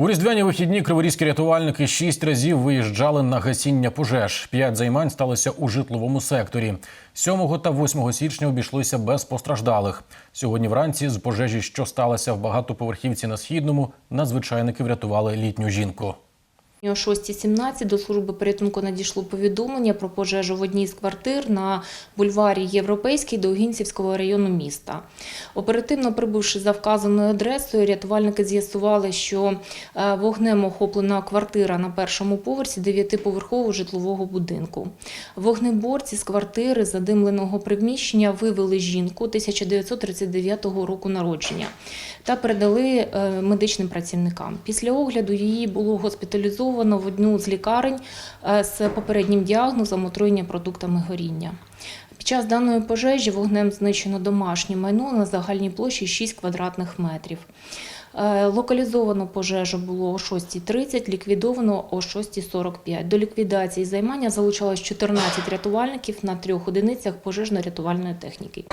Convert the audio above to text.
У різдвяні вихідні криворізькі рятувальники шість разів виїжджали на гасіння пожеж. П'ять займань сталося у житловому секторі. 7 та 8 січня обійшлися без постраждалих. Сьогодні вранці з пожежі, що сталося в багатоповерхівці на східному, надзвичайники врятували літню жінку. О 6.17 до служби порятунку надійшло повідомлення про пожежу в одній з квартир на бульварі Європейський Довгинцівського району міста. Оперативно прибувши за вказаною адресою, рятувальники з'ясували, що е, вогнем охоплена квартира на першому поверсі дев'ятиповерхового житлового будинку. Вогнеборці з квартири задимленого приміщення вивели жінку 1939 року народження та передали е, медичним працівникам. Після огляду її було госпіталізовано в одну з лікарень е, з попереднім діагнозом отруєння продуктами горіння. Під час даної пожежі вогнем знищено домашнє майно на загальній площі 6 квадратних метрів. Е, Локалізовано пожежу було о 6.30, ліквідовано о 6.45. До ліквідації займання залучалось 14 рятувальників на трьох одиницях пожежно-рятувальної техніки.